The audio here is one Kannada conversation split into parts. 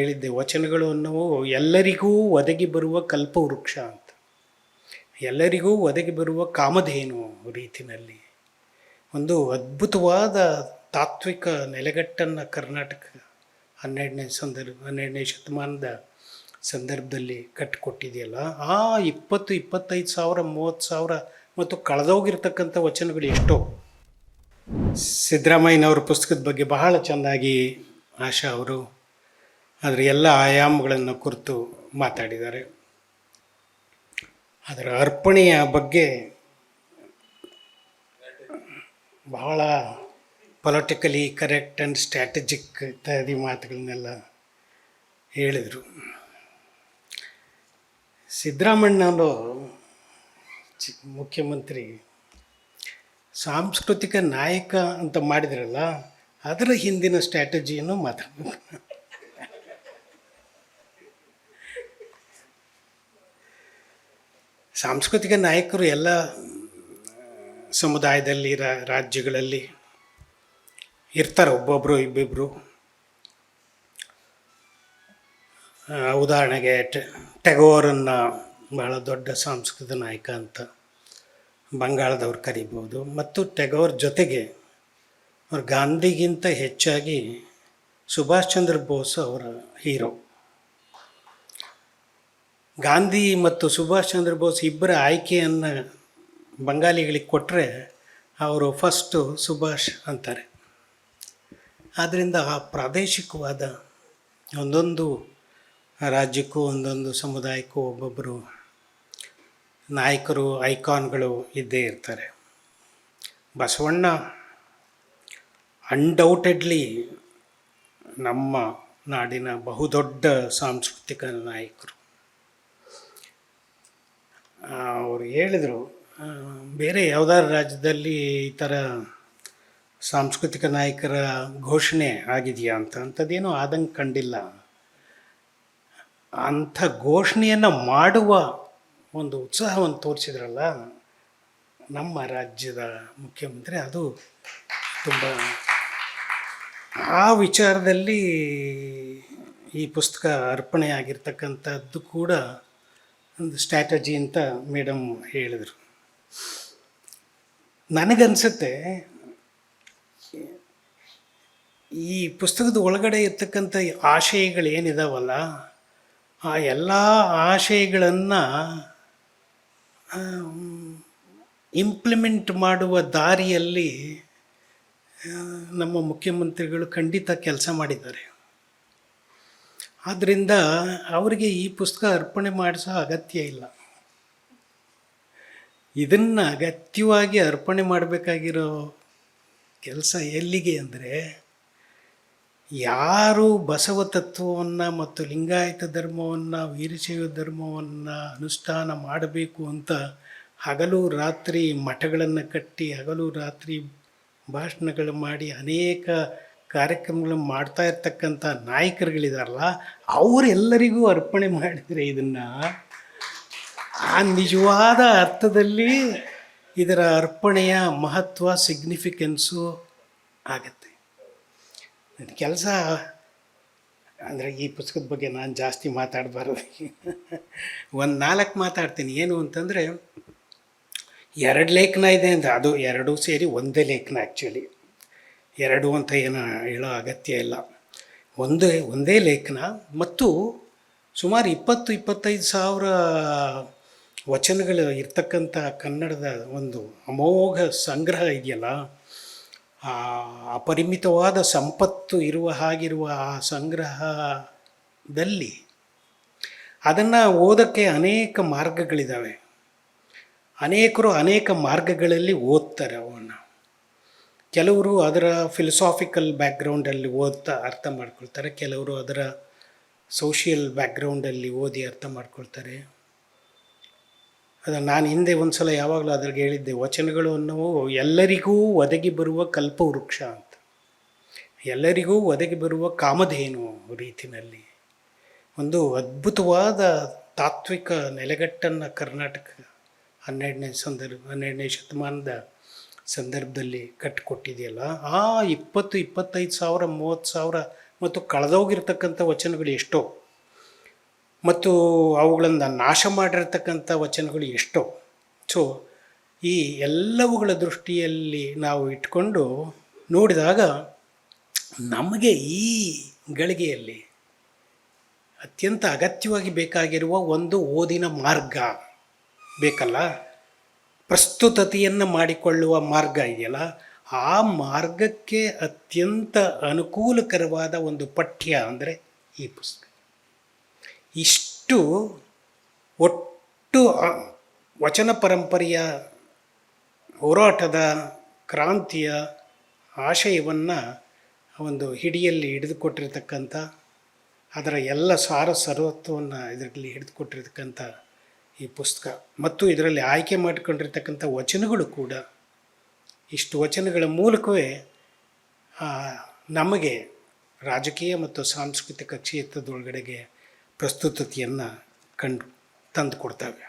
ಹೇಳಿದ್ದೆ, ವಚನಗಳು ಅನ್ನುವು ಎಲ್ಲರಿಗೂ ಒದಗಿ ಬರುವ ಕಲ್ಪವೃಕ್ಷ ಅಂತ. ಎಲ್ಲರಿಗೂ ಒದಗಿ ಬರುವ ಕಾಮಧೇನು ರೀತಿನಲ್ಲಿ. ಒಂದು ಅದ್ಭುತವಾದ ತಾತ್ವಿಕ ನೆಲೆಗಟ್ಟನ್ನು ಕರ್ನಾಟಕ ಹನ್ನೆರಡನೇ ಸಂದರ್ಭ, ಹನ್ನೆರಡನೇ ಶತಮಾನದ ಸಂದರ್ಭದಲ್ಲಿ ಕಟ್ಟಿಕೊಟ್ಟಿದೆಯಲ್ಲ, ಆ ಇಪ್ಪತ್ತು, ಇಪ್ಪತ್ತೈದು ಸಾವಿರ, ಮೂವತ್ತು ಸಾವಿರ ಮತ್ತು ಕಳೆದೋಗಿರ್ತಕ್ಕಂಥ ವಚನಗಳು ಎಷ್ಟೋ. ಸಿದ್ದರಾಮಯ್ಯನವರ ಪುಸ್ತಕದ ಬಗ್ಗೆ ಬಹಳ ಚೆನ್ನಾಗಿ ಆಶಾ ಅವರು ಅದರ ಎಲ್ಲ ಆಯಾಮಗಳನ್ನು ಕುರಿತು ಮಾತಾಡಿದ್ದಾರೆ. ಅದರ ಅರ್ಪಣೆಯ ಬಗ್ಗೆ ಬಹಳ ಪೊಲಿಟಿಕಲಿ ಕರೆಕ್ಟ್ ಆ್ಯಂಡ್ ಸ್ಟ್ರಾಟಜಿಕ್ ಇತ್ಯಾದಿ ಮಾತುಗಳನ್ನೆಲ್ಲ ಹೇಳಿದರು. ಸಿದ್ದರಾಮಣ್ಣವರು ಚಿ ಮುಖ್ಯಮಂತ್ರಿ, ಸಾಂಸ್ಕೃತಿಕ ನಾಯಕ ಅಂತ ಮಾಡಿದ್ರಲ್ಲ, ಅದರ ಹಿಂದಿನ ಸ್ಟ್ರಾಟಜಿಯನ್ನು ಮಾತಾಡಬೇಕು. ಸಾಂಸ್ಕೃತಿಕ ನಾಯಕರು ಎಲ್ಲ, ಸಮುದಾಯದಲ್ಲಿ ರಾಜ್ಯಗಳಲ್ಲಿ ಇರ್ತಾರೆ ಒಬ್ಬೊಬ್ಬರು ಇಬ್ಬಿಬ್ಬರು ಉದಾಹರಣೆಗೆ ಟೆಗೋರನ್ನು ಬಹಳ ದೊಡ್ಡ ಸಾಂಸ್ಕೃತಿಕ ನಾಯಕ ಅಂತ ಬಂಗಾಳದವ್ರು ಕರಿಬೋದು. ಮತ್ತು ಟೆಗೋರ್ ಜೊತೆಗೆ ಅವ್ರು ಗಾಂಧಿಗಿಂತ ಹೆಚ್ಚಾಗಿ ಸುಭಾಷ್ ಚಂದ್ರ ಬೋಸ್ ಅವರ ಹೀರೋ. ಗಾಂಧಿ ಮತ್ತು ಸುಭಾಷ್ ಚಂದ್ರ ಬೋಸ್ ಇಬ್ಬರ ಆಯ್ಕೆಯನ್ನು ಬಂಗಾಲಿಗಳಿಗೆ ಕೊಟ್ಟರೆ ಅವರು ಫಸ್ಟು ಸುಭಾಷ್ ಅಂತಾರೆ. ಆದ್ದರಿಂದ ಆ ಪ್ರಾದೇಶಿಕವಾದ ಒಂದೊಂದು ರಾಜ್ಯಕ್ಕೂ, ಒಂದೊಂದು ಸಮುದಾಯಕ್ಕೂ ಒಬ್ಬೊಬ್ಬರು ನಾಯಕರು, ಐಕಾನ್ಗಳು ಇದ್ದೇ ಇರ್ತಾರೆ. ಬಸವಣ್ಣ ಅನ್ಡೌಟೆಡ್ಲಿ ನಮ್ಮ ನಾಡಿನ ಬಹುದೊಡ್ಡ ಸಾಂಸ್ಕೃತಿಕ ನಾಯಕರು. ಅವರು ಹೇಳಿದರು ಬೇರೆ ಯಾವುದಾದ್ರು ರಾಜ್ಯದಲ್ಲಿ ಈ ಥರ ಸಾಂಸ್ಕೃತಿಕ ನಾಯಕರ ಘೋಷಣೆ ಆಗಿದೆಯಾ ಅಂತ ಅಂಥದ್ದೇನೂ ಆದಂಗೆ ಕಂಡಿಲ್ಲ. ಅಂಥ ಘೋಷಣೆಯನ್ನು ಮಾಡುವ ಒಂದು ಉತ್ಸಾಹವನ್ನು ತೋರಿಸಿದ್ರಲ್ಲ, ನಮ್ಮ ರಾಜ್ಯದ ಮುಖ್ಯಮಂತ್ರಿ, ಅದು ತುಂಬ ಆ ವಿಚಾರದಲ್ಲಿ ಈ ಪುಸ್ತಕ ಅರ್ಪಣೆ ಆಗಿರ್ತಕ್ಕಂಥದ್ದು ಕೂಡ ಒಂದು ಸ್ಟ್ರಾಟಜಿ ಅಂತ ಮೇಡಮ್ ಹೇಳಿದರು. ನನಗನ್ಸುತ್ತೆ ಈ ಪುಸ್ತಕದ ಒಳಗಡೆ ಇರ್ತಕ್ಕಂಥ ಆಶಯಗಳು ಏನಿದಾವಲ್ಲ ಆ ಎಲ್ಲ ಆಶಯಗಳನ್ನು ಇಂಪ್ಲಿಮೆಂಟ್ ಮಾಡುವ ದಾರಿಯಲ್ಲಿ ನಮ್ಮ ಮುಖ್ಯಮಂತ್ರಿಗಳು ಖಂಡಿತ ಕೆಲಸ ಮಾಡಿದ್ದಾರೆ. ಆದ್ದರಿಂದ ಅವರಿಗೆ ಈ ಪುಸ್ತಕ ಅರ್ಪಣೆ ಮಾಡಿಸೋ ಅಗತ್ಯ ಇಲ್ಲ. ಇದನ್ನು ಅಗತ್ಯವಾಗಿ ಅರ್ಪಣೆ ಮಾಡಬೇಕಾಗಿರೋ ಕೆಲಸ ಎಲ್ಲಿಗೆ ಅಂದರೆ ಯಾರು ಬಸವ ತತ್ವವನ್ನು ಮತ್ತು ಲಿಂಗಾಯತ ಧರ್ಮವನ್ನು, ವೀರಶೈವ ಧರ್ಮವನ್ನು ಅನುಷ್ಠಾನ ಮಾಡಬೇಕು ಅಂತ ಹಗಲು ರಾತ್ರಿ ಮಠಗಳನ್ನು ಕಟ್ಟಿ, ಹಗಲು ರಾತ್ರಿ ಭಾಷಣಗಳು ಮಾಡಿ ಅನೇಕ ಕಾರ್ಯಕ್ರಮಗಳನ್ನು ಮಾಡ್ತಾ ಇರ್ತಕ್ಕಂಥ ನಾಯಕರುಗಳಿದಾರಲ್ಲ, ಅವರೆಲ್ಲರಿಗೂ ಅರ್ಪಣೆ ಮಾಡಿದರೆ ಇದನ್ನು ಆ ನಿಜವಾದ ಅರ್ಥದಲ್ಲಿ ಇದರ ಅರ್ಪಣೆಯ ಮಹತ್ವ ಸಿಗ್ನಿಫಿಕೆನ್ಸು ಆಗತ್ತೆ. ನನ್ನ ಕೆಲಸ ಅಂದರೆ ಈ ಪುಸ್ತಕದ ಬಗ್ಗೆ ನಾನು ಜಾಸ್ತಿ ಮಾತಾಡಬಾರ್ದು. ಒಂದು ನಾಲ್ಕು ಮಾತಾಡ್ತೀನಿ. ಏನು ಅಂತಂದರೆ, ಎರಡು ಲೇಖನ ಇದೆ ಅಂತ. ಅದು ಎರಡೂ ಸೇರಿ ಒಂದೇ ಲೇಖನ ಆ್ಯಕ್ಚುಲಿ ಎರಡು ಅಂತ ಏನು ಹೇಳೋ ಅಗತ್ಯ ಇಲ್ಲ. ಒಂದೇ ಒಂದೇ ಲೇಖನ ಮತ್ತು ಸುಮಾರು ಇಪ್ಪತ್ತು, ಇಪ್ಪತ್ತೈದು ಸಾವಿರ ವಚನಗಳು ಇರ್ತಕ್ಕಂಥ ಕನ್ನಡದ ಒಂದು ಅಮೋಘ ಸಂಗ್ರಹ ಇದೆಯಲ್ಲ ಅಪರಿಮಿತವಾದ ಸಂಪತ್ತು ಇರುವ ಹಾಗಿರುವ ಆ ಸಂಗ್ರಹದಲ್ಲಿ ಅದನ್ನು ಓದೋಕ್ಕೆ ಅನೇಕ ಮಾರ್ಗಗಳಿದ್ದಾವೆ ಅನೇಕರು ಅನೇಕ ಮಾರ್ಗಗಳಲ್ಲಿ ಓದ್ತಾರೆ ಅವನ್ನು ಕೆಲವರು ಅದರ ಫಿಲಸಾಫಿಕಲ್ ಬ್ಯಾಕ್ಗ್ರೌಂಡಲ್ಲಿ ಓದ್ತಾ ಅರ್ಥ ಮಾಡ್ಕೊಳ್ತಾರೆ, ಕೆಲವರು ಅದರ ಸೋಷಿಯಲ್ ಬ್ಯಾಕ್ಗ್ರೌಂಡಲ್ಲಿ ಓದಿ ಅರ್ಥ ಮಾಡ್ಕೊಳ್ತಾರೆ. ಅದು ನಾನು ಹಿಂದೆ ಒಂದು ಸಲ ಯಾವಾಗಲೂ ಅದ್ರಿಗೆ ಹೇಳಿದ್ದೆ, ವಚನಗಳು ಅನ್ನೋವು ಎಲ್ಲರಿಗೂ ಒದಗಿ ಬರುವ ಕಲ್ಪವೃಕ್ಷ ಅಂತ. ಎಲ್ಲರಿಗೂ ಒದಗಿ ಬರುವ ಕಾಮಧೇನು ರೀತಿನಲ್ಲಿ. ಒಂದು ಅದ್ಭುತವಾದ ತಾತ್ವಿಕ ನೆಲೆಗಟ್ಟನ್ನು ಕರ್ನಾಟಕ ಹನ್ನೆರಡನೇ ಸಂದರ್ಭ, ಹನ್ನೆರಡನೇ ಶತಮಾನದ ಸಂದರ್ಭದಲ್ಲಿ ಕಟ್ಟಿಕೊಟ್ಟಿದೆಯಲ್ಲ ಆ ಇಪ್ಪತ್ತು, ಇಪ್ಪತ್ತೈದು ಸಾವಿರ, ಮೂವತ್ತು ಸಾವಿರ ಮತ್ತು ಕಳೆದೋಗಿರ್ತಕ್ಕಂಥ ವಚನಗಳು ಎಷ್ಟೋ? ಮತ್ತು ಅವುಗಳನ್ನು ನಾಶ ಮಾಡಿರ್ತಕ್ಕಂಥ ವಚನಗಳು ಎಷ್ಟೋ? ಸೊ ಈ ಎಲ್ಲವುಗಳ ದೃಷ್ಟಿಯಲ್ಲಿ ನಾವು ಇಟ್ಕೊಂಡು ನೋಡಿದಾಗ ನಮಗೆ ಈ ಗಳಿಗೆಯಲ್ಲಿ ಅತ್ಯಂತ ಅಗತ್ಯವಾಗಿ ಬೇಕಾಗಿರುವ ಒಂದು ಓದಿನ ಮಾರ್ಗ ಬೇಕಲ್ಲ? ಪ್ರಸ್ತುತತೆಯನ್ನು ಮಾಡಿಕೊಳ್ಳುವ ಮಾರ್ಗ ಇದೆಯಲ್ಲ? ಆ ಮಾರ್ಗಕ್ಕೆ ಅತ್ಯಂತ ಅನುಕೂಲಕರವಾದ ಒಂದು ಪಠ್ಯ ಅಂದರೆ ಈ ಪುಸ್ತಕ. ಇಷ್ಟು ಒಟ್ಟು ವಚನ ಪರಂಪರೆಯ ಹೋರಾಟದ ಕ್ರಾಂತಿಯ ಆಶಯವನ್ನು ಒಂದು ಹಿಡಿಯಲ್ಲಿ ಹಿಡಿದುಕೊಟ್ಟಿರ್ತಕ್ಕಂಥ, ಅದರ ಎಲ್ಲ ಸಾರ ಸರ್ವತ್ವವನ್ನು ಇದರಲ್ಲಿ ಹಿಡಿದುಕೊಟ್ಟಿರ್ತಕ್ಕಂಥ ಈ ಪುಸ್ತಕ. ಮತ್ತು ಇದರಲ್ಲಿ ಆಯ್ಕೆ ಮಾಡಿಕೊಂಡಿರ್ತಕ್ಕಂಥ ವಚನಗಳು ಕೂಡ, ಇಷ್ಟು ವಚನಗಳ ಮೂಲಕವೇ ನಮಗೆ ರಾಜಕೀಯ ಮತ್ತು ಸಾಂಸ್ಕೃತಿಕ ಕ್ಷೇತ್ರದೊಳಗಡೆಗೆ ಪ್ರಸ್ತುತತೆಯನ್ನು ಕಂಡು, ತಂದು ಕೊಡ್ತವೆ.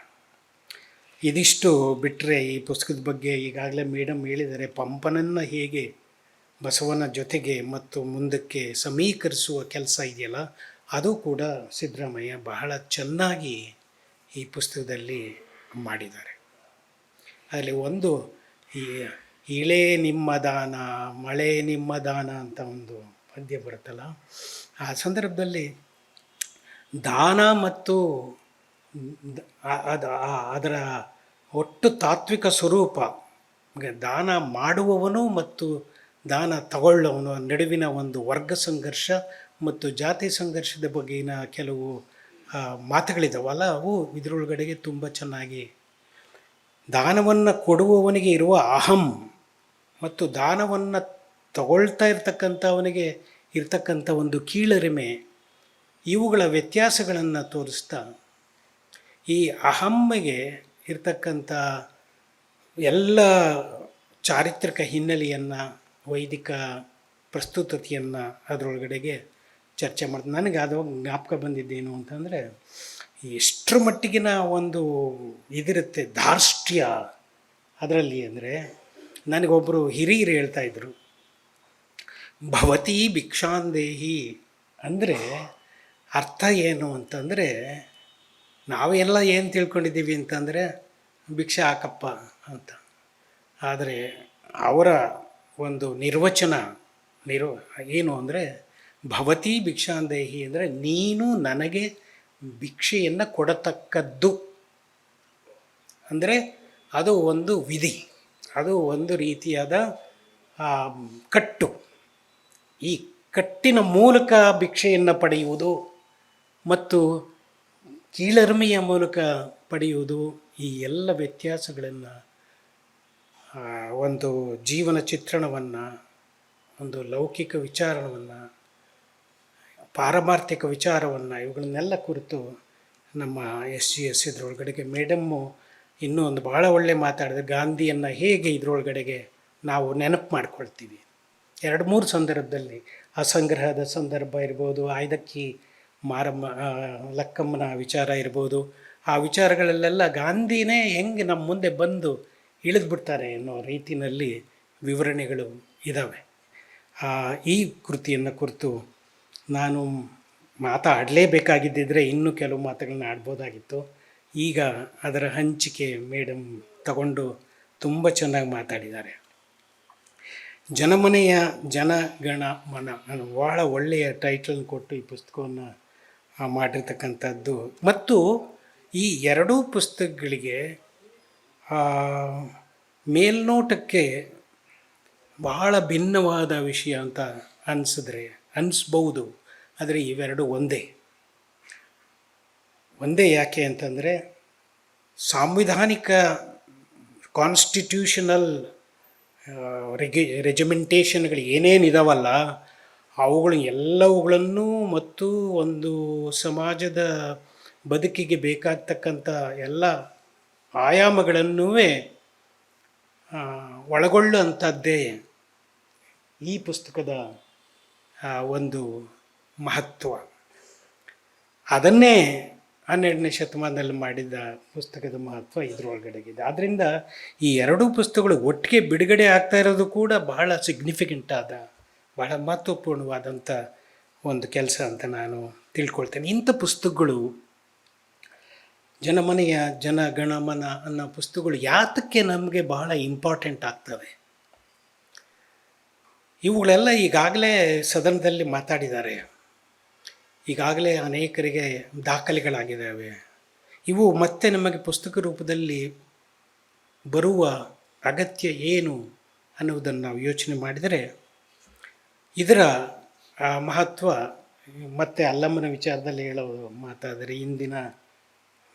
ಇದಿಷ್ಟು ಬಿಟ್ಟರೆ ಈ ಪುಸ್ತಕದ ಬಗ್ಗೆ ಈಗಾಗಲೇ ಮೇಡಮ್ ಹೇಳಿದರೆ ಪಂಪನನ್ನು ಹೇಗೆ ಬಸವನ ಜೊತೆಗೆ ಮತ್ತು ಮುಂದಕ್ಕೆ ಸಮೀಕರಿಸುವ ಕೆಲಸ ಇದೆಯಲ್ಲ, ಅದು ಕೂಡ ಸಿದ್ದರಾಮಯ್ಯ ಬಹಳ ಚೆನ್ನಾಗಿ ಈ ಪುಸ್ತಕದಲ್ಲಿ ಮಾಡಿದ್ದಾರೆ. ಅಲ್ಲಿ ಒಂದು ಈ ಇಳೆ ನಿಮ್ಮ ದಾನ, ಮಳೆ ನಿಮ್ಮ ದಾನ ಅಂತ ಒಂದು ಪದ್ಯ ಬರುತ್ತಲ್ಲ, ಆ ಸಂದರ್ಭದಲ್ಲಿ ದಾನ ಮತ್ತು ಅದ- ಅದರ ಒಟ್ಟು ತಾತ್ವಿಕ ಸ್ವರೂಪ ದಾನ ಮಾಡುವವನು ಮತ್ತು ದಾನ ತಗೊಳ್ಳೋವನು ನಡುವಿನ ಒಂದು ವರ್ಗ ಸಂಘರ್ಷ ಮತ್ತು ಜಾತಿ ಸಂಘರ್ಷದ ಬಗೆಗಿನ ಕೆಲವು ಆ, ಮಾತುಗಳಿದಾವಲ್ಲ ಅವು ಇದರೊಳಗಡೆಗೆ ತುಂಬ ಚೆನ್ನಾಗಿ ದಾನವನ್ನು ಕೊಡುವವನಿಗೆ ಇರುವ ಅಹಂ ಮತ್ತು ದಾನವನ್ನು ತಗೊಳ್ತಾ ಇರ್ತಕ್ಕಂಥವನಿಗೆ ಇರ್ತಕ್ಕಂಥ ಒಂದು ಕೀಳರಿಮೆ ಇವುಗಳ ವ್ಯತ್ಯಾಸಗಳನ್ನು ತೋರಿಸ್ತಾ ಈ ಅಹಮ್ಮಿಗೆ ಇರ್ತಕ್ಕಂಥ ಎಲ್ಲ ಚಾರಿತ್ರಿಕ ಹಿನ್ನೆಲೆಯನ್ನು ವೈದಿಕ ಪ್ರಸ್ತುತತೆಯನ್ನು ಅದರೊಳಗಡೆಗೆ ಚರ್ಚೆ ಮಾಡ್ತೀನಿ ನನಗೆ ಅದು ಜ್ಞಾಪಕ ಬಂದಿದ್ದೇನು ಅಂತಂದರೆ, ಎಷ್ಟರ ಮಟ್ಟಿಗಿನ ಒಂದು ಇದಿರುತ್ತೆ ಧಾರ್ಷ್ಟ್ಯ ಅದರಲ್ಲಿ ಅಂದರೆ ನನಗೊಬ್ಬರು ಹಿರಿಯರು ಹೇಳ್ತಾಯಿದ್ರು ಭವತಿ ಭಿಕ್ಷಾಂದೇಹಿ ಅಂದರೆ ಅರ್ಥ ಏನು ಅಂತಂದರೆ, ನಾವೆಲ್ಲ ಏನು ತಿಳ್ಕೊಂಡಿದ್ದೀವಿ ಅಂತಂದರೆ, ಭಿಕ್ಷೆ ಹಾಕಪ್ಪ ಅಂತ. ಆದರೆ ಅವರ ಒಂದು ನಿರ್ವಚನ, ನಿರ್ವ, ಏನು ಅಂದರೆ ಭವತಿ ಭಿಕ್ಷಾಂದೇಹಿ ಅಂದರೆ ನೀನು ನನಗೆ ಭಿಕ್ಷೆಯನ್ನು ಕೊಡತಕ್ಕದ್ದು. ಅಂದರೆ ಅದು ಒಂದು ವಿಧಿ, ಅದು ಒಂದು ರೀತಿಯಾದ ಕಟ್ಟು. ಈ ಕಟ್ಟಿನ ಮೂಲಕ ಭಿಕ್ಷೆಯನ್ನು ಪಡೆಯುವುದು ಮತ್ತು ಕೀಳರ್ಮೆಯ ಮೂಲಕ ಪಡೆಯುವುದು ಈ ಎಲ್ಲ ವ್ಯತ್ಯಾಸಗಳನ್ನು ಒಂದು ಜೀವನ ಚಿತ್ರಣವನ್ನು, ಒಂದು ಲೌಕಿಕ ವಿಚಾರವನ್ನು ಪಾರಮಾರ್ಥಿಕ ವಿಚಾರವನ್ನು ಇವುಗಳನ್ನೆಲ್ಲ ಕುರಿತು ನಮ್ಮ ಎಸ್ ಜಿ ಎಸ್ ಇದ್ರೊಳಗಡೆಗೆ ಮೇಡಮ್ಮು ಇನ್ನೂ ಒಂದು ಭಾಳ ಒಳ್ಳೆ ಮಾತಾಡಿದ್ರೆ. ಗಾಂಧಿಯನ್ನು ಹೇಗೆ ಇದ್ರೊಳಗಡೆಗೆ ನಾವು ನೆನಪು ಮಾಡ್ಕೊಳ್ತೀವಿ. ಎರಡು ಮೂರು ಸಂದರ್ಭದಲ್ಲಿ ಅಸಂಗ್ರಹದ ಸಂದರ್ಭ ಇರ್ಬೋದು ಆಯ್ದಕ್ಕಿ ಮಾರಮ್ಮ ಲಕ್ಕಮ್ಮನ ವಿಚಾರ ಇರ್ಬೋದು. ಆ ವಿಚಾರಗಳಲ್ಲೆಲ್ಲ ಗಾಂಧಿನೇ ಹೆಂಗೆ ನಮ್ಮ ಮುಂದೆ ಬಂದು ಇಳಿದ್ಬಿಡ್ತಾರೆ ಅನ್ನೋ ರೀತಿಯಲ್ಲಿ ವಿವರಣೆಗಳು ಇದ್ದಾವೆ ಆ, ಈ ಕೃತಿಯನ್ನು ಕುರಿತು ನಾನು ಮಾತಾಡಲೇಬೇಕಾಗಿದ್ದಿದ್ರೆ ಇನ್ನೂ ಕೆಲವು ಮಾತುಗಳನ್ನ ಆಡ್ಬೋದಾಗಿತ್ತು. ಈಗ ಅದರ ಹಂಚಿಕೆ ಮೇಡಮ್ ತಗೊಂಡು ತುಂಬ ಚೆನ್ನಾಗಿ ಮಾತಾಡಿದ್ದಾರೆ. ಜನಮನೆಯ ಜನಗಣ ಮನ ನಾನು ಭಾಳ ಒಳ್ಳೆಯ ಟೈಟಲ್ ಕೊಟ್ಟು ಈ ಪುಸ್ತಕವನ್ನು ಮಾಡಿರ್ತಕ್ಕಂಥದ್ದು. ಮತ್ತು ಈ ಎರಡೂ ಪುಸ್ತಕಗಳಿಗೆ ಮೇಲ್ನೋಟಕ್ಕೆ ಬಹಳ ಭಿನ್ನವಾದ ವಿಷಯ ಅಂತ ಅನಿಸಿದ್ರೆ, ಅನಿಸ್ಬೋದು. ಆದರೆ ಇವೆರಡು ಒಂದೇ. ಒಂದೇ ಯಾಕೆ ಅಂತಂದರೆ ಸಾಂವಿಧಾನಿಕ ಕಾನ್ಸ್ಟಿಟ್ಯೂಷನಲ್ ರೆಗಿ ರೆಜಿಮೆಂಟೇಷನ್ಗಳು ಏನೇನಿದಾವಲ್ಲ ಅವುಗಳು ಎಲ್ಲವುಗಳನ್ನು ಮತ್ತು ಒಂದು ಸಮಾಜದ ಬದುಕಿಗೆ ಬೇಕಾಗ್ತಕ್ಕಂಥ ಎಲ್ಲ ಆಯಾಮಗಳನ್ನೂ ಒಳಗೊಳ್ಳುವಂಥದ್ದೇ ಈ ಪುಸ್ತಕದ ಒಂದು ಮಹತ್ವ. ಅದನ್ನೇ ಹನ್ನೆರಡನೇ ಶತಮಾನದಲ್ಲಿ ಮಾಡಿದ ಪುಸ್ತಕದ ಮಹತ್ವ ಇದರೊಳಗಡೆಗಿದೆ. ಆದ್ದರಿಂದ ಈ ಎರಡೂ ಪುಸ್ತಕಗಳು ಒಟ್ಟಿಗೆ ಬಿಡುಗಡೆ ಆಗ್ತಾ ಇರೋದು ಕೂಡ ಬಹಳ ಸಿಗ್ನಿಫಿಕೆಂಟ್ ಆದ, ಬಹಳ ಮಹತ್ವಪೂರ್ಣವಾದಂಥ ಒಂದು ಕೆಲಸ ಅಂತ ನಾನು ತಿಳ್ಕೊಳ್ತೇನೆ. ಇಂಥ ಪುಸ್ತಕಗಳು ಜನಮನೆಯ ಜನ ಗಣಮನ ಅನ್ನೋ ಪುಸ್ತಕಗಳು ಯಾತಕ್ಕೆ ನಮಗೆ ಬಹಳ ಇಂಪಾರ್ಟೆಂಟ್ ಆಗ್ತವೆ? ಇವುಗಳೆಲ್ಲ ಈಗಾಗಲೇ ಸದನದಲ್ಲಿ ಮಾತಾಡಿದ್ದಾರೆ. ಈಗಾಗಲೇ ಅನೇಕರಿಗೆ ದಾಖಲೆಗಳಾಗಿದ್ದಾವೆ. ಇವು ಮತ್ತೆ ನಮಗೆ ಪುಸ್ತಕ ರೂಪದಲ್ಲಿ ಬರುವ ಅಗತ್ಯ ಏನು ಅನ್ನುವುದನ್ನು ನಾವು ಯೋಚನೆ ಮಾಡಿದರೆ, ಇದರ ಮಹತ್ವ ಮತ್ತೆ ಅಲ್ಲಮ್ಮನ ವಿಚಾರದಲ್ಲಿ ಹೇಳೋ ಮಾತಾದರೆ, ಇಂದಿನ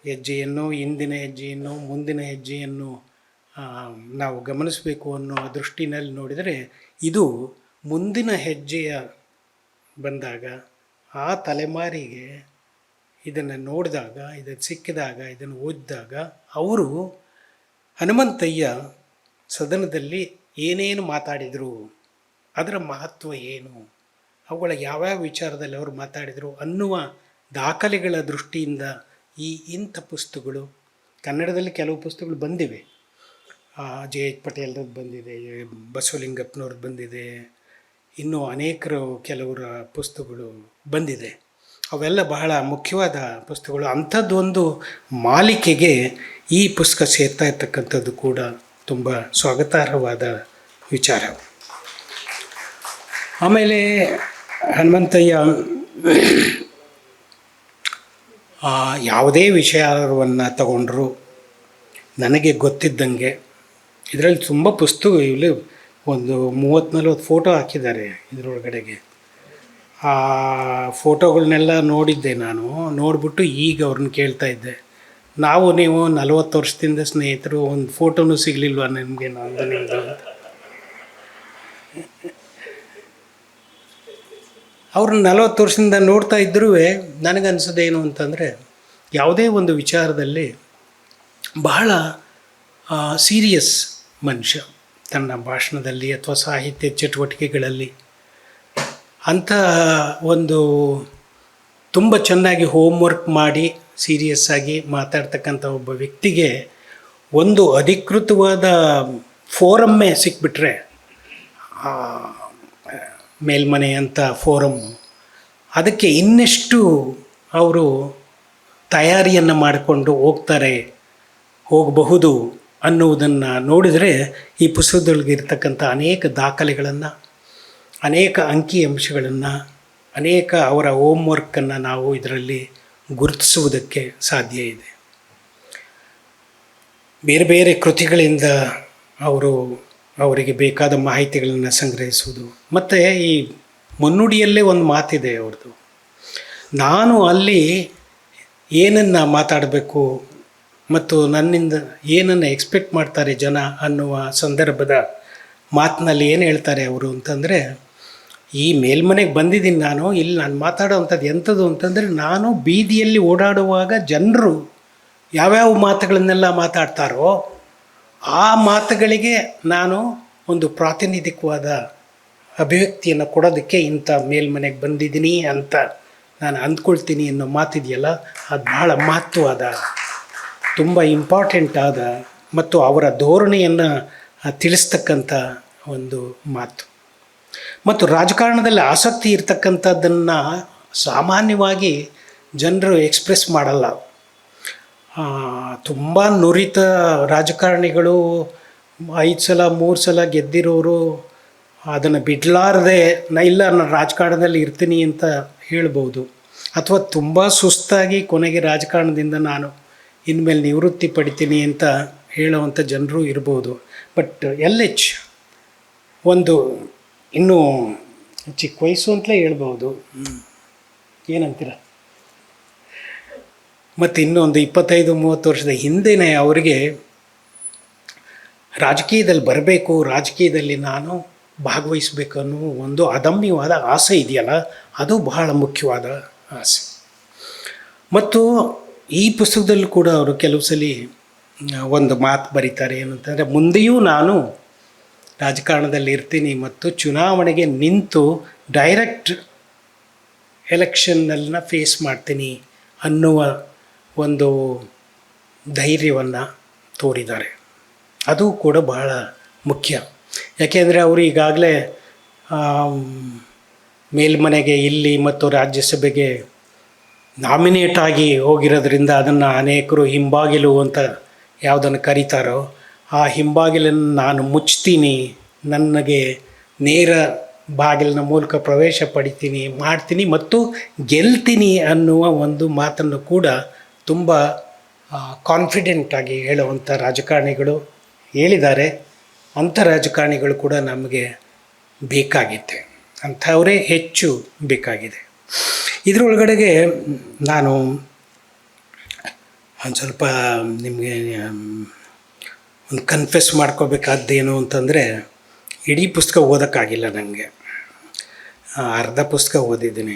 ಹೆಜ್ಜೆಯನ್ನು ಇಂದಿನ ಹೆಜ್ಜೆಯನ್ನು, ಮುಂದಿನ ಹೆಜ್ಜೆಯನ್ನು ನಾವು ಗಮನಿಸಬೇಕು ಅನ್ನೋ ದೃಷ್ಟಿನಲ್ಲಿ ನೋಡಿದರೆ, ಇದು ಮುಂದಿನ ಹೆಜ್ಜೆಯ ಬಂದಾಗ ಆ ತಲೆಮಾರಿಗೆ ಇದನ್ನು ನೋಡಿದಾಗ, ಇದನ್ನು ಸಿಕ್ಕಿದಾಗ, ಇದನ್ನು ಓದಿದಾಗ ಅವರು ಹನುಮಂತಯ್ಯ ಸದನದಲ್ಲಿ ಏನೇನು ಮಾತಾಡಿದರು, ಅದರ ಮಹತ್ವ ಏನು, ಅವುಗಳ ಯಾವ್ಯಾವ ವಿಚಾರದಲ್ಲಿ ಅವರು ಮಾತಾಡಿದರು ಅನ್ನುವ ದಾಖಲೆಗಳ ದೃಷ್ಟಿಯಿಂದ ಈ ಇಂಥ ಪುಸ್ತಕಗಳು, ಕನ್ನಡದಲ್ಲಿ ಕೆಲವು ಪುಸ್ತಕಗಳು ಬಂದಿವೆ. ಜೆ ಎಚ್ ಪಟೇಲ್ರದ್ದು ಬಂದಿದೆ, ಬಸವಲಿಂಗಪ್ಪನವ್ರದ್ದು ಬಂದಿದೆ ಇನ್ನೂ ಅನೇಕರು ಕೆಲವರ ಪುಸ್ತಕಗಳು ಬಂದಿದೆ. ಅವೆಲ್ಲ ಬಹಳ ಮುಖ್ಯವಾದ ಪುಸ್ತಕಗಳು. ಅಂಥದ್ದೊಂದು ಮಾಲಿಕೆಗೆ ಈ ಪುಸ್ತಕ ಸೇರ್ತಾ ಇರ್ತಕ್ಕಂಥದ್ದು ಕೂಡ ತುಂಬ ಸ್ವಾಗತಾರ್ಹವಾದ ವಿಚಾರ. ಆಮೇಲೆ ಹನುಮಂತಯ್ಯ ಯಾವುದೇ ವಿಷಯವನ್ನು ತಗೊಂಡ್ರು, ನನಗೆ ಗೊತ್ತಿದ್ದಂಗೆ, ಇದರಲ್ಲಿ ತುಂಬ ಪುಸ್ತಕ ಇಲ್ಲಿ ಒಂದು ಮೂವತ್ತು ನಲ್ವತ್ತು ಫೋಟೋ ಹಾಕಿದ್ದಾರೆ ಇದರೊಳಗಡೆಗೆ. ಆ ಫೋಟೋಗಳನ್ನೆಲ್ಲ ನೋಡಿದ್ದೆ ನಾನು. ನೋಡಿಬಿಟ್ಟು ಈಗ ಅವ್ರನ್ನ ಕೇಳ್ತಾ ಇದ್ದೆ. ನಾವು ನೀವು ನಲವತ್ತು ವರ್ಷದಿಂದ ಸ್ನೇಹಿತರು, ಒಂದು ಫೋಟೋನೂ ಸಿಗಲಿಲ್ವ ನಿಮಗೆ ನಂದು ನಿಮ್ಮದು ಅಂತ? ಅವ್ರನ್ನ ನಲವತ್ತು ವರ್ಷದಿಂದ ನೋಡ್ತಾ ಇದ್ದರೂ ನನಗನ್ಸೋದೇನು ಅಂತಂದರೆ, ಯಾವುದೇ ಒಂದು ವಿಚಾರದಲ್ಲಿ ಬಹಳ ಸೀರಿಯಸ್ ಮನುಷ್ಯ. ತನ್ನ ಭಾಷಣದಲ್ಲಿ ಅಥವಾ ಸಾಹಿತ್ಯ ಚಟುವಟಿಕೆಗಳಲ್ಲಿ ಅಂಥ ಒಂದು ತುಂಬ ಚೆನ್ನಾಗಿ ಹೋಮ್ವರ್ಕ್ ಮಾಡಿ ಸೀರಿಯಸ್ ಆಗಿ ಮಾತಾಡ್ತಕ್ಕಂಥ ಒಬ್ಬ ವ್ಯಕ್ತಿಗೆ ಒಂದು ಅಧಿಕೃತವಾದ ಫೋರಮ್ಮೇ ಸಿಕ್ಬಿಟ್ರೆ ಮೇಲ್ಮನೆ ಅಂತ ಫೋರಮ್, ಅದಕ್ಕೆ ಇನ್ನೆಷ್ಟು ಅವರು ತಯಾರಿಯನ್ನು ಮಾಡಿಕೊಂಡು ಹೋಗ್ತಾರೆ, ಹೋಗಬಹುದು ಅನ್ನುವುದನ್ನು ನೋಡಿದರೆ ಈ ಪುಸ್ತಕದೊಳಗಿರ್ತಕ್ಕಂಥ ಅನೇಕ ದಾಖಲೆಗಳನ್ನು, ಅನೇಕ ಅಂಕಿ ಅಂಶಗಳನ್ನು, ಅನೇಕ ಅವರ ಹೋಮ್ವರ್ಕನ್ನು ನಾವು ಇದರಲ್ಲಿ ಗುರುತಿಸುವುದಕ್ಕೆ ಸಾಧ್ಯ ಇದೆ. ಬೇರೆ ಬೇರೆ ಕೃತಿಗಳಿಂದ ಅವರು ಅವರಿಗೆ ಬೇಕಾದ ಮಾಹಿತಿಗಳನ್ನು ಸಂಗ್ರಹಿಸುವುದು. ಮತ್ತು ಈ ಮುನ್ನುಡಿಯಲ್ಲೇ ಒಂದು ಮಾತಿದೆ ಅವ್ರದ್ದು ನಾನು ಅಲ್ಲಿ ಏನನ್ನು ಮಾತಾಡಬೇಕು ಮತ್ತು ನನ್ನಿಂದ ಏನನ್ನು ಎಕ್ಸ್ಪೆಕ್ಟ್ ಮಾಡ್ತಾರೆ ಜನ ಅನ್ನುವ ಸಂದರ್ಭದ ಮಾತಿನಲ್ಲಿ ಏನು ಹೇಳ್ತಾರೆ ಅವರು ಅಂತಂದರೆ, ಈ ಮೇಲ್ಮನೆಗೆ ಬಂದಿದ್ದೀನಿ ನಾನು, ಇಲ್ಲಿ ನಾನು ಮಾತಾಡೋವಂಥದ್ದು ಎಂಥದ್ದು ಅಂತಂದರೆ, ನಾನು ಬೀದಿಯಲ್ಲಿ ಓಡಾಡುವಾಗ ಜನರು ಯಾವ್ಯಾವ ಮಾತುಗಳನ್ನೆಲ್ಲ ಮಾತಾಡ್ತಾರೋ, ಆ ಮಾತುಗಳಿಗೆ ನಾನು ಒಂದು ಪ್ರಾತಿನಿಧಿಕವಾದ ಅಭಿವ್ಯಕ್ತಿಯನ್ನು ಕೊಡೋದಕ್ಕೆ ಇಂಥ ಮೇಲ್ಮನೆಗೆ ಬಂದಿದ್ದೀನಿ ಅಂತ ನಾನು ಅಂದ್ಕೊಳ್ತೀನಿ ಅನ್ನೋ ಮಾತಿದೆಯಲ್ಲ, ಅದು ಬಹಳ ಮಹತ್ವವಾದ ತುಂಬ ಇಂಪಾರ್ಟೆಂಟ್ ಆದ ಮತ್ತು ಅವರ ಧೋರಣೆಯನ್ನು ತಿಳಿಸ್ತಕ್ಕಂಥ ಒಂದು ಮಾತು. ಮತ್ತು ರಾಜಕಾರಣದಲ್ಲಿ ಆಸಕ್ತಿ ಇರತಕ್ಕಂಥದ್ದನ್ನು ಸಾಮಾನ್ಯವಾಗಿ ಜನರು ಎಕ್ಸ್ಪ್ರೆಸ್ ಮಾಡಲ್ಲ. ತುಂಬ ನುರಿತ ರಾಜಕಾರಣಿಗಳು ಐದು ಸಲ, ಮೂರು ಸಲ ಗೆದ್ದಿರೋರು ಅದನ್ನು ಬಿಡಲಾರದೆ, ನಾ ಇಲ್ಲ ನಾನು ರಾಜಕಾರಣದಲ್ಲಿ ಇರ್ತೀನಿ ಅಂತ ಹೇಳ್ಬೋದು. ಅಥವಾ ತುಂಬ ಸುಸ್ತಾಗಿ ಕೊನೆಗೆ ರಾಜಕಾರಣದಿಂದ ನಾನು ಇನ್ಮೇಲೆ ನಿವೃತ್ತಿ ಪಡಿತೀನಿ ಅಂತ ಹೇಳುವಂಥ ಜನರು ಇರ್ಬೋದು. ಬಟ್ ಎಲ್ ಎಚ್ ಒಂದು ಇನ್ನೂ ಚಿಕ್ಕ ವಯಸ್ಸು ಅಂತಲೇ ಹೇಳ್ಬೋದು. ಏನಂತೀರ? ಮತ್ತು ಇನ್ನೊಂದು ಇಪ್ಪತ್ತೈದು, ಮೂವತ್ತು ವರ್ಷದ ಹಿಂದೆಯೇ ಅವರಿಗೆ ರಾಜಕೀಯದಲ್ಲಿ ಬರಬೇಕು, ರಾಜಕೀಯದಲ್ಲಿ ನಾನು ಭಾಗವಹಿಸಬೇಕು ಅನ್ನೋ ಒಂದು ಅದಮ್ಯವಾದ ಆಸೆ ಇದೆಯಲ್ಲ? ಅದು ಬಹಳ ಮುಖ್ಯವಾದ ಆಸೆ. ಮತ್ತು ಈ ಪುಸ್ತಕದಲ್ಲೂ ಕೂಡ ಅವರು ಕೆಲವು ಸಲ ಒಂದು ಮಾತು ಬರೀತಾರೆ ಏನಂತಂದರೆ, ಮುಂದೆಯೂ ನಾನು ರಾಜಕಾರಣದಲ್ಲಿ ಇರ್ತೀನಿ ಮತ್ತು ಚುನಾವಣೆಗೆ ನಿಂತು ಡೈರೆಕ್ಟ್ ಎಲೆಕ್ಷನ್ನಲ್ಲಿನ ಫೇಸ್ ಮಾಡ್ತೀನಿ ಅನ್ನುವ ಒಂದು ಧೈರ್ಯವನ್ನು ತೋರಿದ್ದಾರೆ. ಅದು ಕೂಡ ಬಹಳ ಮುಖ್ಯ. ಯಾಕೆಂದರೆ ಅವರು ಈಗಾಗಲೇ ಮೇಲ್ಮನೆಗೆ ಇಲ್ಲಿ ಮತ್ತು ರಾಜ್ಯಸಭೆಗೆ ನಾಮಿನೇಟ್ ಆಗಿ ಹೋಗಿರೋದ್ರಿಂದ ಅದನ್ನು ಅನೇಕರು ಹಿಂಬಾಗಿಲು ಅಂತ ಯಾವುದನ್ನು ಕರೀತಾರೋ, ಆ ಹಿಂಬಾಗಿಲನ್ನು ನಾನು ಮುಚ್ತೀನಿ ನನಗೆ ನೇರ ಬಾಗಿಲಿನ ಮೂಲಕ ಪ್ರವೇಶ ಪಡಿತೀನಿ, ಮಾಡ್ತೀನಿ ಮತ್ತು ಗೆಲ್ತೀನಿ ಅನ್ನುವ ಒಂದು ಮಾತನ್ನು ಕೂಡ ತುಂಬ ಕಾನ್ಫಿಡೆಂಟಾಗಿ ಹೇಳುವಂಥ ರಾಜಕಾರಣಿಗಳು ಹೇಳಿದ್ದಾರೆ. ಅಂಥ ರಾಜಕಾರಣಿಗಳು ಕೂಡ ನಮಗೆ ಬೇಕಾಗಿತ್ತೆ ಅಂಥವರೇ ಹೆಚ್ಚು ಬೇಕಾಗಿದೆ. ಇದರೊಳಗಡೆಗೆ ನಾನು ಒಂದು ಸ್ವಲ್ಪ ನಿಮಗೆ ಒಂದು ಕನ್ಫೆಸ್ ಮಾಡ್ಕೋಬೇಕಾದ್ದೇನು ಅಂತಂದರೆ, ಇಡೀ ಪುಸ್ತಕ ಓದೋಕ್ಕಾಗಿಲ್ಲ ನನಗೆ ಅರ್ಧ ಪುಸ್ತಕ ಓದಿದ್ದೀನಿ.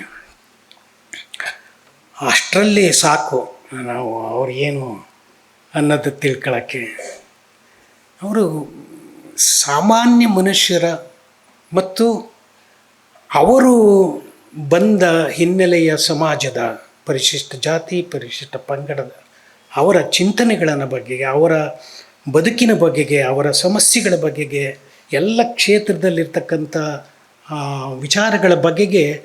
ಅಷ್ಟರಲ್ಲಿ ಸಾಕು ನಾವು ಅವ್ರು ಏನು ಅನ್ನೋದು ತಿಳ್ಕೊಳ್ಳೋಕ್ಕೆ ಅವರು ಸಾಮಾನ್ಯ ಮನುಷ್ಯರ ಮತ್ತು ಅವರು ಬಂದ ಹಿನ್ನೆಲೆಯ ಸಮಾಜದ ಪರಿಶಿಷ್ಟ ಜಾತಿ, ಪರಿಶಿಷ್ಟ ಪಂಗಡದ ಅವರ ಚಿಂತನೆಗಳನ್ನು ಬಗೆಗೆ ಅವರ ಬದುಕಿನ ಬಗೆಗೆ ಅವರ ಸಮಸ್ಯೆಗಳ ಬಗೆಗೆ ಎಲ್ಲ ಕ್ಷೇತ್ರದಲ್ಲಿರ್ತಕ್ಕಂಥ ವಿಚಾರಗಳ ಬಗೆಗೆ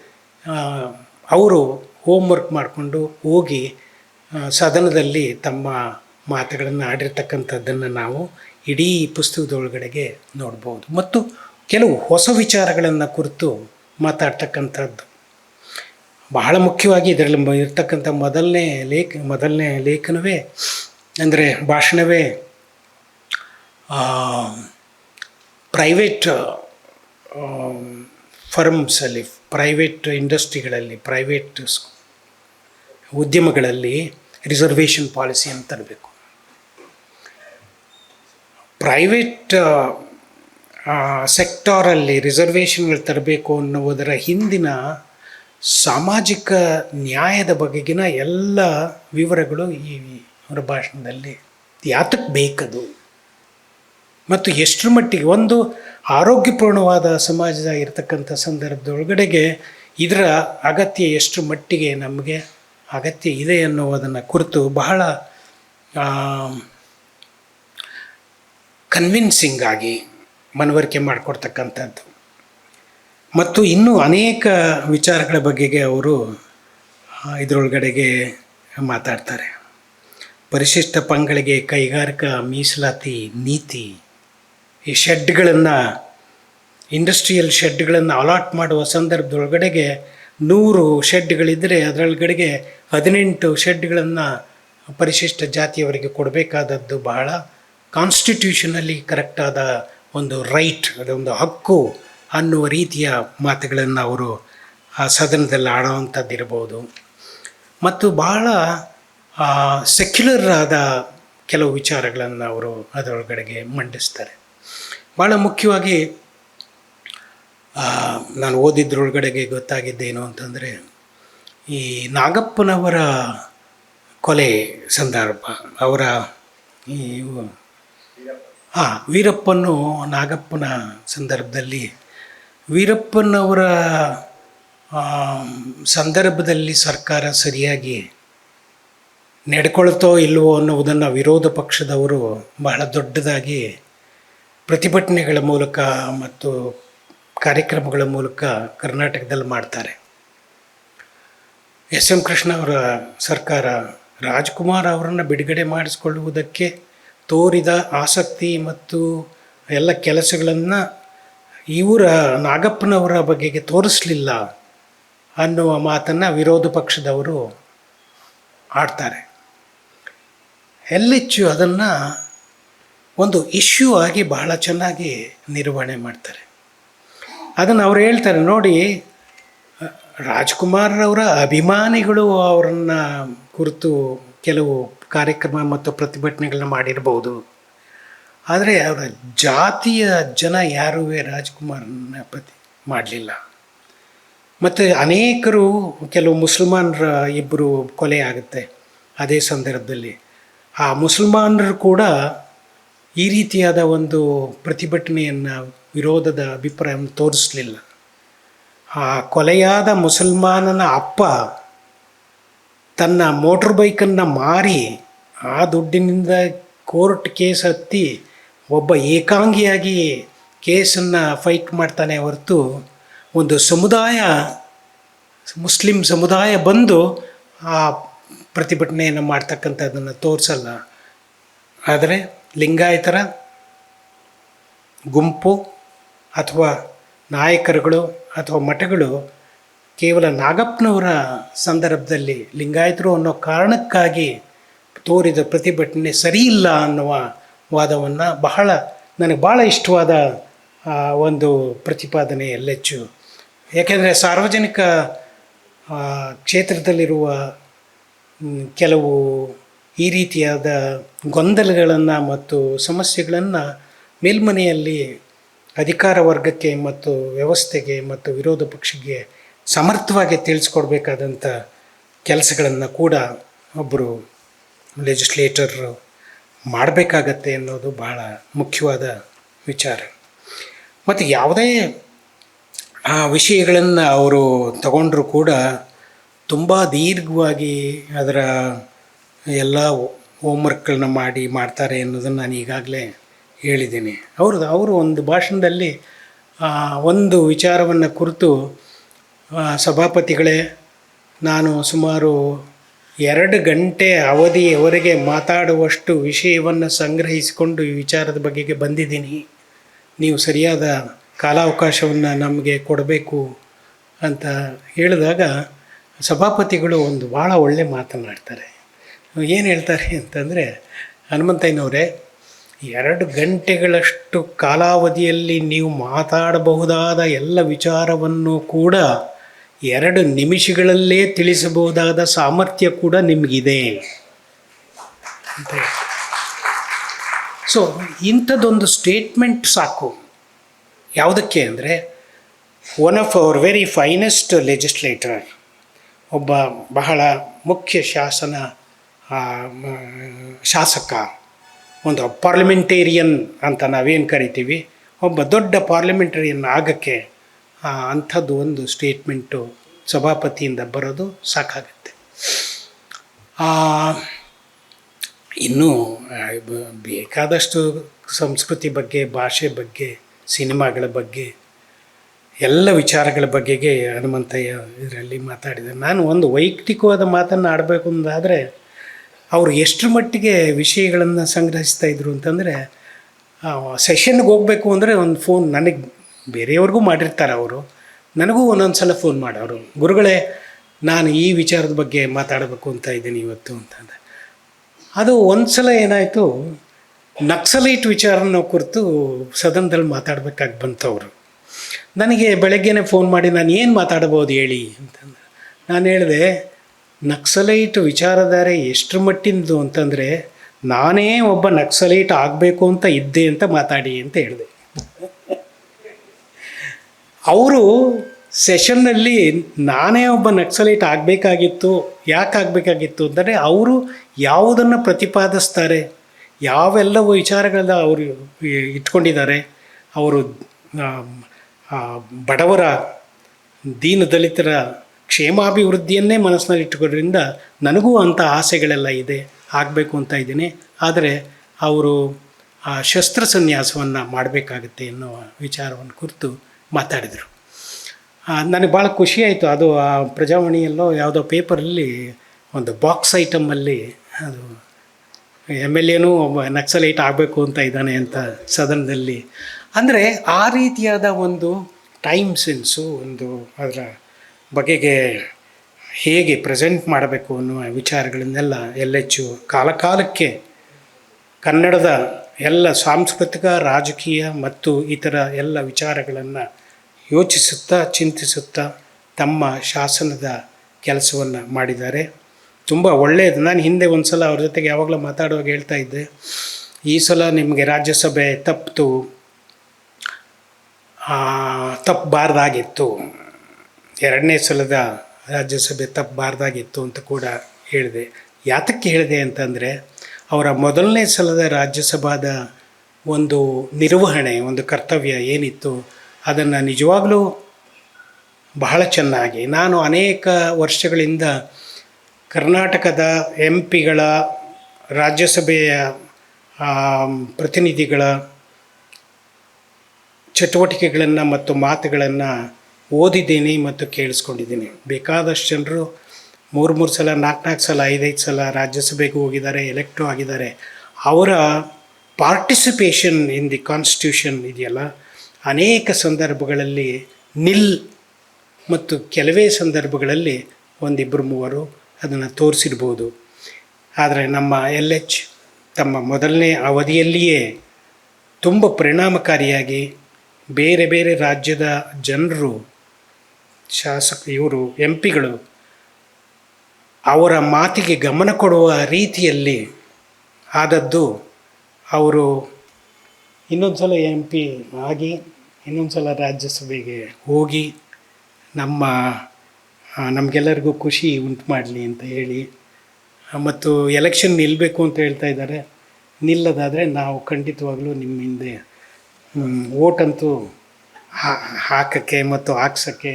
ಅವರು ಹೋಮ್ವರ್ಕ್ ಮಾಡಿಕೊಂಡು ಹೋಗಿ ಸದನದಲ್ಲಿ ತಮ್ಮ ಮಾತುಗಳನ್ನು ಆಡಿರ್ತಕ್ಕಂಥದ್ದನ್ನು ನಾವು ಇಡೀ ಪುಸ್ತಕದೊಳಗಡೆಗೆ ನೋಡ್ಬೋದು. ಮತ್ತು ಕೆಲವು ಹೊಸ ವಿಚಾರಗಳನ್ನು ಕುರಿತು ಮಾತಾಡ್ತಕ್ಕಂಥದ್ದು. ಬಹಳ ಮುಖ್ಯವಾಗಿ ಇದರಲ್ಲಿ ಇರ್ತಕ್ಕಂಥ ಮೊದಲನೇ ಲೇಖ, ಮೊದಲನೇ ಲೇಖನವೇ ಅಂದರೆ ಭಾಷಣವೇ ಪ್ರೈವೇಟ್ ಫರ್ಮ್ಸಲ್ಲಿ ಪ್ರೈವೇಟ್ ಇಂಡಸ್ಟ್ರಿಗಳಲ್ಲಿ ಪ್ರೈವೇಟ್ ಉದ್ಯಮಗಳಲ್ಲಿ ರಿಸರ್ವೇಷನ್ ಪಾಲಿಸಿ ಅಂತ ತರಬೇಕು. ಪ್ರೈವೇಟ್ ಸೆಕ್ಟಾರಲ್ಲಿ ರಿಸರ್ವೇಷನ್ಗಳು ತರಬೇಕು ಅನ್ನುವುದರ ಹಿಂದಿನ ಸಾಮಾಜಿಕ ನ್ಯಾಯದ ಬಗೆಗಿನ ಎಲ್ಲ ವಿವರಗಳು ಈ ಅವರ ಭಾಷಣದಲ್ಲಿ ಯಾತಕ್ಕೆ ಬೇಕದು? ಮತ್ತು ಎಷ್ಟರ ಮಟ್ಟಿಗೆ ಒಂದು ಆರೋಗ್ಯಪೂರ್ಣವಾದ ಸಮಾಜ ಇರತಕ್ಕಂಥ ಸಂದರ್ಭದೊಳಗಡೆಗೆ ಇದರ ಅಗತ್ಯ ಎಷ್ಟು ಮಟ್ಟಿಗೆ ನಮಗೆ ಅಗತ್ಯ ಇದೆ ಅನ್ನುವುದನ್ನು ಕುರಿತು ಬಹಳ ಕನ್ವಿನ್ಸಿಂಗ್ ಆಗಿ ಮನವರಿಕೆ ಮಾಡಿಕೊಡ್ತಕ್ಕಂಥದ್ದು. ಮತ್ತು ಇನ್ನೂ ಅನೇಕ ವಿಚಾರಗಳ ಬಗೆಗೆ ಅವರು ಇದರೊಳಗಡೆಗೆ ಮಾತಾಡ್ತಾರೆ. ಪರಿಶಿಷ್ಟ ಪಂಗಳಿಗೆ ಕೈಗಾರಿಕಾ ಮೀಸಲಾತಿ ನೀತಿ, ಈ ಶೆಡ್ಗಳನ್ನು, ಇಂಡಸ್ಟ್ರಿಯಲ್ ಶೆಡ್ಗಳನ್ನು ಅಲಾಟ್ ಮಾಡುವ ಸಂದರ್ಭದೊಳಗಡೆಗೆ ನೂರು ಶೆಡ್ಗಳಿದ್ದರೆ ಅದರೊಳಗಡೆಗೆ ಹದಿನೆಂಟು ಶೆಡ್ಗಳನ್ನು ಪರಿಶಿಷ್ಟ ಜಾತಿಯವರಿಗೆ ಕೊಡಬೇಕಾದದ್ದು ಬಹಳ ಕಾನ್ಸ್ಟಿಟ್ಯೂಷನಲ್ಲಿ ಕರೆಕ್ಟಾದ ಒಂದು ರೈಟ್ ಅದೊಂದು ಹಕ್ಕು. ಅನ್ನುವ ರೀತಿಯ ಮಾತುಗಳನ್ನು ಅವರು ಆ ಸದನದಲ್ಲಿ ಆಡುವಂಥದ್ದಿರ್ಬೋದು. ಮತ್ತು ಬಹಳ ಸೆಕ್ಯುಲರ್ ಆದ ಕೆಲವು ವಿಚಾರಗಳನ್ನು ಅವರು ಅದರೊಳಗಡೆಗೆ ಮಂಡಿಸ್ತಾರೆ. ಭಾಳ ಮುಖ್ಯವಾಗಿ ನಾನು ಓದಿದ್ರೊಳಗಡೆಗೆ ಗೊತ್ತಾಗಿದ್ದೇನು ಅಂತಂದರೆ, ಈ ನಾಗಪ್ಪನವರ ಕೊಲೆ ಸಂದರ್ಭ, ಅವರ ಈ ಹಾಂ ವೀರಪ್ಪನು ನಾಗಪ್ಪನ ಸಂದರ್ಭದಲ್ಲಿ ವೀರಪ್ಪನವರ ಸಂದರ್ಭದಲ್ಲಿ ಸರ್ಕಾರ ಸರಿಯಾಗಿ ನಡ್ಕೊಳ್ತೋ ಇಲ್ವೋ ಅನ್ನುವುದನ್ನು ವಿರೋಧ ಪಕ್ಷದವರು ಬಹಳ ದೊಡ್ಡದಾಗಿ ಪ್ರತಿಭಟನೆಗಳ ಮೂಲಕ ಮತ್ತು ಕಾರ್ಯಕ್ರಮಗಳ ಮೂಲಕ ಕರ್ನಾಟಕದಲ್ಲಿ ಮಾಡ್ತಾರೆ. ಎಸ್ ಎಂ ಕೃಷ್ಣ ಅವರ ಸರ್ಕಾರ ರಾಜ್ಕುಮಾರ್ ಅವರನ್ನು ಬಿಡುಗಡೆ ಮಾಡಿಸಿಕೊಳ್ಳುವುದಕ್ಕೆ ತೋರಿದ ಆಸಕ್ತಿ ಮತ್ತು ಎಲ್ಲ ಕೆಲಸಗಳನ್ನು ಇವರ ನಾಗಪ್ಪನವರ ಬಗೆಗೆ ತೋರಿಸಲಿಲ್ಲ ಅನ್ನುವ ಮಾತನ್ನು ವಿರೋಧ ಪಕ್ಷದವರು ಆಡ್ತಾರೆ. ಎಲ್ಲೆಚ್ಚು ಅದನ್ನು ಒಂದು ಇಶ್ಯೂ ಆಗಿ ಬಹಳ ಚೆನ್ನಾಗಿ ನಿರ್ವಹಣೆ ಮಾಡ್ತಾರೆ. ಅದನ್ನು ಅವ್ರು ಹೇಳ್ತಾರೆ, ನೋಡಿ, ರಾಜ್ಕುಮಾರ್ರವರ ಅಭಿಮಾನಿಗಳು ಅವರನ್ನು ಕುರಿತು ಕೆಲವು ಕಾರ್ಯಕ್ರಮ ಮತ್ತು ಪ್ರತಿಭಟನೆಗಳನ್ನ ಮಾಡಿರ್ಬೋದು. ಆದರೆ ಅವರ ಜಾತಿಯ ಜನ ಯಾರೂ ರಾಜ್ಕುಮಾರನ ಪತಿ ಮಾಡಲಿಲ್ಲ. ಮತ್ತು ಅನೇಕರು, ಕೆಲವು ಮುಸಲ್ಮಾನರ ಇಬ್ಬರು ಕೊಲೆ ಆಗುತ್ತೆ ಅದೇ ಸಂದರ್ಭದಲ್ಲಿ. ಆ ಮುಸಲ್ಮಾನರು ಕೂಡ ಈ ರೀತಿಯಾದ ಒಂದು ಪ್ರತಿಭಟನೆಯನ್ನು, ವಿರೋಧದ ಅಭಿಪ್ರಾಯವನ್ನು ತೋರಿಸಲಿಲ್ಲ. ಆ ಕೊಲೆಯಾದ ಮುಸಲ್ಮಾನನ ಅಪ್ಪ ತನ್ನ ಮೋಟ್ರ್ ಬೈಕನ್ನು ಮಾರಿ ಆ ದುಡ್ಡಿನಿಂದ ಕೋರ್ಟ್ ಕೇಸ್ ಹತ್ತಿ ಒಬ್ಬ ಏಕಾಂಗಿಯಾಗಿ ಕೇಸನ್ನು ಫೈಟ್ ಮಾಡ್ತಾನೆ ಹೊರತು ಒಂದು ಸಮುದಾಯ, ಮುಸ್ಲಿಂ ಸಮುದಾಯ ಬಂದು ಆ ಪ್ರತಿಭಟನೆಯನ್ನು ಮಾಡ್ತಕ್ಕಂಥದ್ದನ್ನು ತೋರಿಸಲ್ಲ. ಆದರೆ ಲಿಂಗಾಯತರ, ಗುಂಪು ಅಥವಾ ನಾಯಕರುಗಳು ಅಥವಾ ಮಠಗಳು ಕೇವಲ ನಾಗಪ್ಪನವರ ಸಂದರ್ಭದಲ್ಲಿ ಲಿಂಗಾಯತರು ಅನ್ನೋ ಕಾರಣಕ್ಕಾಗಿ ತೋರಿದ ಪ್ರತಿಭಟನೆ ಸರಿಯಿಲ್ಲ ಅನ್ನುವ ವಾದವನ್ನು ಬಹಳ ನನಗೆ ಭಾಳ ಇಷ್ಟವಾದ ಒಂದು ಪ್ರತಿಪಾದನೆ ಎಲ್ಲೆಚ್ಚು ಯಾಕೆಂದರೆ ಸಾರ್ವಜನಿಕ ಕ್ಷೇತ್ರದಲ್ಲಿರುವ ಕೆಲವು ಈ ರೀತಿಯಾದ ಗೊಂದಲಗಳನ್ನು ಮತ್ತು ಸಮಸ್ಯೆಗಳನ್ನು ಮೇಲ್ಮನೆಯಲ್ಲಿ ಅಧಿಕಾರ ವರ್ಗಕ್ಕೆ ಮತ್ತು ವ್ಯವಸ್ಥೆಗೆ ಮತ್ತು ವಿರೋಧ ಪಕ್ಷಕ್ಕೆ ಸಮರ್ಥವಾಗಿ ತಿಳಿಸ್ಕೊಡ್ಬೇಕಾದಂಥ ಕೆಲಸಗಳನ್ನು ಕೂಡ ಒಬ್ಬರು ಲೆಜಿಸ್ಲೇಟರ್ ಮಾಡಬೇಕಾಗತ್ತೆ ಅನ್ನೋದು ಬಹಳ ಮುಖ್ಯವಾದ ವಿಚಾರ. ಮತ್ತು ಯಾವುದೇ, ಆ, ವಿಷಯಗಳನ್ನು ಅವರು ತಗೊಂಡ್ರೂ ಕೂಡ ತುಂಬ ದೀರ್ಘವಾಗಿ ಅದರ ಎಲ್ಲ ಹೋಮ್ವರ್ಕ್ಗಳನ್ನ ಮಾಡಿ ಮಾಡ್ತಾರೆ ಅನ್ನೋದನ್ನು ನಾನು ಈಗಾಗಲೇ ಹೇಳಿದ್ದೀನಿ. ಅವ್ರದ್ದು ಅವರು ಒಂದು ಭಾಷಣದಲ್ಲಿ ಒಂದು ವಿಚಾರವನ್ನು ಕುರಿತು ಸಭಾಪತಿಗಳೇ, ನಾನು ಸುಮಾರು ಎರಡು ಗಂಟೆ ಅವಧಿಯವರೆಗೆ ಮಾತಾಡುವಷ್ಟು ವಿಷಯವನ್ನು ಸಂಗ್ರಹಿಸಿಕೊಂಡು ಈ ವಿಚಾರದ ಬಗೆಗೆ ಬಂದಿದ್ದೀನಿ. ನೀವು ಸರಿಯಾದ ಕಾಲಾವಕಾಶವನ್ನು ನಮಗೆ ಕೊಡಬೇಕು ಅಂತ ಹೇಳಿದಾಗ ಸಭಾಪತಿಗಳು ಒಂದು ಭಾಳ ಒಳ್ಳೆ ಮಾತನಾಡ್ತಾರೆ ಏನು ಹೇಳ್ತಾರೆ ಅಂತಂದರೆ, ಹನುಮಂತಯ್ಯನವರೇ, ಎರಡು ಗಂಟೆಗಳಷ್ಟು ಕಾಲಾವಧಿಯಲ್ಲಿ ನೀವು ಮಾತಾಡಬಹುದಾದ ಎಲ್ಲ ವಿಚಾರವನ್ನು ಕೂಡ ಎರಡು ನಿಮಿಷಗಳಲ್ಲೇ ತಿಳಿಸಬಹುದಾದ ಸಾಮರ್ಥ್ಯ ಕೂಡ ನಿಮಗಿದೆ ಅಂತ. ಸೊ ಇಂಥದ್ದೊಂದು ಸ್ಟೇಟ್ಮೆಂಟ್ ಸಾಕು ಯಾವುದಕ್ಕೆ ಅಂದರೆ one of our very finest legislator ಒಬ್ಬ ಬಹಳ ಮುಖ್ಯ ಶಾಸನ ಶಾಸಕ, ಒಂದು ಪಾರ್ಲಿಮೆಂಟೇರಿಯನ್ ಅಂತ ನಾವೇನು ಕರಿತೀವಿ, ಒಬ್ಬ ದೊಡ್ಡ ಪಾರ್ಲಿಮೆಂಟೇರಿಯನ್ ಆಗಕ್ಕೆ ಅಂಥದ್ದು ಒಂದು ಸ್ಟೇಟ್ಮೆಂಟು ಸಭಾಪತಿಯಿಂದ ಬರೋದು ಸಾಕಾಗುತ್ತೆ. ಇನ್ನೂ ಬೇಕಾದಷ್ಟು ಸಂಸ್ಕೃತಿ ಬಗ್ಗೆ, ಭಾಷೆ ಬಗ್ಗೆ, ಸಿನಿಮಾಗಳ ಬಗ್ಗೆ, ಎಲ್ಲ ವಿಚಾರಗಳ ಬಗ್ಗೆಗೆ ಹನುಮಂತಯ್ಯ ಇದರಲ್ಲಿ ಮಾತಾಡಿದೆ ನಾನು ಒಂದು ವೈಯಕ್ತಿಕವಾದ ಮಾತನ್ನು ಆಡಬೇಕು ಅಂದಾದರೆ, ಅವರು ಎಷ್ಟರ ಮಟ್ಟಿಗೆ ವಿಷಯಗಳನ್ನು ಸಂಗ್ರಹಿಸ್ತಾ ಇದ್ರು ಅಂತಂದರೆ ಸೆಷನ್ಗೆ ಹೋಗಬೇಕು ಅಂದರೆ ಒಂದು ಫೋನ್ ನನಗೆ ಬೇರೆಯವ್ರಿಗೂ ಮಾಡಿರ್ತಾರೆ ಅವರು. ನನಗೂ ಒಂದೊಂದು ಸಲ ಫೋನ್ ಮಾಡೋರು ಗುರುಗಳೇ, ನಾನು ಈ ವಿಚಾರದ ಬಗ್ಗೆ ಮಾತಾಡಬೇಕು ಅಂತ ಇದ್ದೀನಿ ಇವತ್ತು ಅಂತಂದೆ ಅದು. ಒಂದು ಸಲ ಏನಾಯಿತು, ನಕ್ಸಲೈಟ್ ವಿಚಾರನ ಕುರಿತು ಸದನದಲ್ಲಿ ಮಾತಾಡಬೇಕಾಗಿ ಬಂತು ಅವರು. ನನಗೆ ಬೆಳಗ್ಗೆನೆ ಫೋನ್ ಮಾಡಿ ನಾನು ಏನು ಮಾತಾಡ್ಬೋದು ಹೇಳಿ ಅಂತಂದ್ರೆ ನಾನು ಹೇಳಿದೆ, ನಕ್ಸಲೈಟ್ ವಿಚಾರಧಾರೆ ಎಷ್ಟರ ಮಟ್ಟಿಂದು ಅಂತಂದರೆ, ನಾನೇ ಒಬ್ಬ ನಕ್ಸಲೈಟ್ ಆಗಬೇಕು ಅಂತ ಇದ್ದೆ ಅಂತ ಮಾತಾಡಿ ಅಂತ ಹೇಳಿದೆ. ಅವರು ಸೆಷನ್ನಲ್ಲಿ ನಾನೇ ಒಬ್ಬ ನಕ್ಸಲೈಟ್ ಆಗಬೇಕಾಗಿತ್ತು, ಯಾಕೆ ಆಗಬೇಕಾಗಿತ್ತು ಅಂದರೆ ಅವರು ಯಾವುದನ್ನು ಪ್ರತಿಪಾದಿಸ್ತಾರೆ ಯಾವೆಲ್ಲ ವಿಚಾರಗಳನ್ನ ಅವರು ಇಟ್ಕೊಂಡಿದ್ದಾರೆ, ಅವರು ಬಡವರ ದೀನ ದಲಿತರ ಕ್ಷೇಮಾಭಿವೃದ್ಧಿಯನ್ನೇ ಮನಸ್ಸಿನಲ್ಲಿ ಇಟ್ಟುಕೊಳ್ಳೋದ್ರಿಂದ ನನಗೂ ಅಂಥ ಆಸೆಗಳೆಲ್ಲ ಇದೆ, ಆಗಬೇಕು ಅಂತ ಇದ್ದೀನಿ, ಆದರೆ ಅವರು ಆ ಶಸ್ತ್ರ ಸನ್ಯಾಸವನ್ನು ಮಾಡಬೇಕಾಗುತ್ತೆ ಎನ್ನುವ ವಿಚಾರವನ್ನು ಕುರಿತು ಮಾತಾಡಿದರು. ನನಗೆ ಭಾಳ ಖುಷಿ ಆಯಿತು. ಅದು ಆ ಪ್ರಜಾವಾಣಿಯಲ್ಲೋ ಯಾವುದೋ ಪೇಪರಲ್ಲಿ ಒಂದು ಬಾಕ್ಸ್ ಐಟಮಲ್ಲಿ ಅದು ಎಂ ಎಲ್ ಎನೂ ಒಬ್ಬ ನಕ್ಸಲೈಟ್ ಆಗಬೇಕು ಅಂತ ಇದ್ದಾನೆ ಅಂತ ಸದನದಲ್ಲಿ. ಅಂದರೆ ಆ ರೀತಿಯಾದ ಒಂದು ಟೈಮ್ ಸೆನ್ಸು, ಒಂದು ಅದರ ಬಗೆಗೆ ಹೇಗೆ ಪ್ರೆಸೆಂಟ್ ಮಾಡಬೇಕು ಅನ್ನುವ ವಿಚಾರಗಳನ್ನೆಲ್ಲ ಎಲ್ಲೆಚ್ಚು ಕಾಲಕಾಲಕ್ಕೆ ಕನ್ನಡದ ಎಲ್ಲ ಸಾಂಸ್ಕೃತಿಕ, ರಾಜಕೀಯ ಮತ್ತು ಇತರ ಎಲ್ಲ ವಿಚಾರಗಳನ್ನು ಯೋಚಿಸುತ್ತಾ, ಚಿಂತಿಸುತ್ತಾ ತಮ್ಮ ಶಾಸನದ ಕೆಲಸವನ್ನು ಮಾಡಿದ್ದಾರೆ. ತುಂಬ ಒಳ್ಳೆಯದು ನಾನು ಹಿಂದೆ ಒಂದು ಸಲ ಅವ್ರ ಜೊತೆಗೆ ಯಾವಾಗಲೂ ಮಾತಾಡುವಾಗ ಹೇಳ್ತಾ ಇದ್ದೆ. ಈ ಸಲ ನಿಮಗೆ ರಾಜ್ಯಸಭೆ ತಪ್ಪಿತು ತಪ್ಪಬಾರ್ದಾಗಿತ್ತು. ಎರಡನೇ ಸಲದ ರಾಜ್ಯಸಭೆ ತಪ್ಪಬಾರ್ದಾಗಿತ್ತು ಅಂತ ಕೂಡ ಹೇಳಿದೆ. ಯಾತಕ್ಕೆ ಹೇಳಿದೆ ಅಂತಂದರೆ, ಅವರ ಮೊದಲನೇ ಸಲದ ರಾಜ್ಯಸಭಾದ ಒಂದು ನಿರ್ವಹಣೆ, ಒಂದು ಕರ್ತವ್ಯ ಏನಿತ್ತು ಅದನ್ನು ನಿಜವಾಗಲೂ ಬಹಳ ಚೆನ್ನಾಗಿ, ನಾನು ಅನೇಕ ವರ್ಷಗಳಿಂದ ಕರ್ನಾಟಕದ ಎಂ ಪಿಗಳ ರಾಜ್ಯಸಭೆಯ ಪ್ರತಿನಿಧಿಗಳ ಚಟುವಟಿಕೆಗಳನ್ನು ಮತ್ತು ಮಾತುಗಳನ್ನು ಓದಿದ್ದೀನಿ ಮತ್ತು ಕೇಳಿಸ್ಕೊಂಡಿದ್ದೀನಿ. ಬೇಕಾದಷ್ಟು ಜನರು ಮೂರು ಮೂರು ಸಲ ನಾಲ್ಕು ನಾಲ್ಕು ಸಲ, ಐದೈದು ಸಲ ರಾಜ್ಯಸಭೆಗೂ ಹೋಗಿದ್ದಾರೆ ಎಲೆಕ್ಟು ಆಗಿದ್ದಾರೆ. ಅವರ ಪಾರ್ಟಿಸಿಪೇಷನ್ ಇನ್ ದಿ ಕಾನ್ಸ್ಟಿಟ್ಯೂಷನ್ ಇದೆಯಲ್ಲ? ಅನೇಕ ಸಂದರ್ಭಗಳಲ್ಲಿ ನಿಲ್ ಮತ್ತು ಕೆಲವೇ ಸಂದರ್ಭಗಳಲ್ಲಿ ಒಂದಿಬ್ಬರು ಮೂವರು ಅದನ್ನು ತೋರಿಸಿರ್ಬೋದು. ಆದರೆ ನಮ್ಮ ಎಲ್ ಎಚ್ ತಮ್ಮ ಮೊದಲನೇ ಅವಧಿಯಲ್ಲಿಯೇ ತುಂಬ ಪರಿಣಾಮಕಾರಿಯಾಗಿ ಬೇರೆ ಬೇರೆ ರಾಜ್ಯದ ಜನರು, ಶಾಸಕ ಇವರು, ಎಂ ಪಿಗಳು ಅವರ ಮಾತಿಗೆ ಗಮನ ಕೊಡುವ ರೀತಿಯಲ್ಲಿ ಆದದ್ದು ಅವರು ಇನ್ನೊಂದು ಸಲ ಎಂ ಪಿ ಆಗಿ ಇನ್ನೊಂದು ಸಲ ರಾಜ್ಯಸಭೆಗೆ ಹೋಗಿ ನಮ್ಮ ನಮಗೆಲ್ಲರಿಗೂ ಖುಷಿ ಉಂಟು ಮಾಡಲಿ ಅಂತ ಹೇಳಿ ಮತ್ತು ಎಲೆಕ್ಷನ್ ನಿಲ್ಲಬೇಕು ಅಂತ ಹೇಳ್ತಾ ಇದ್ದಾರೆ. ನಿಲ್ಲದಾದರೆ ನಾವು ಖಂಡಿತವಾಗಲೂ ನಿಮ್ಮ ಹಿಂದೆ ಓಟಂತೂ ಹಾಕೋಕ್ಕೆ ಮತ್ತು ಹಾಕ್ಸೋಕ್ಕೆ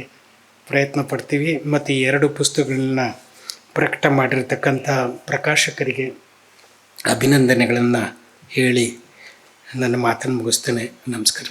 ಪ್ರಯತ್ನ ಪಡ್ತೀವಿ. ಮತ್ತು ಈ ಎರಡು ಪುಸ್ತಕಗಳನ್ನ ಪ್ರಕಟ ಮಾಡಿರ್ತಕ್ಕಂಥ ಪ್ರಕಾಶಕರಿಗೆ ಅಭಿನಂದನೆಗಳನ್ನು ಹೇಳಿ ನನ್ನ ಮಾತನ್ನು ಮುಗಿಸ್ತೇನೆ. ನಮಸ್ಕಾರ.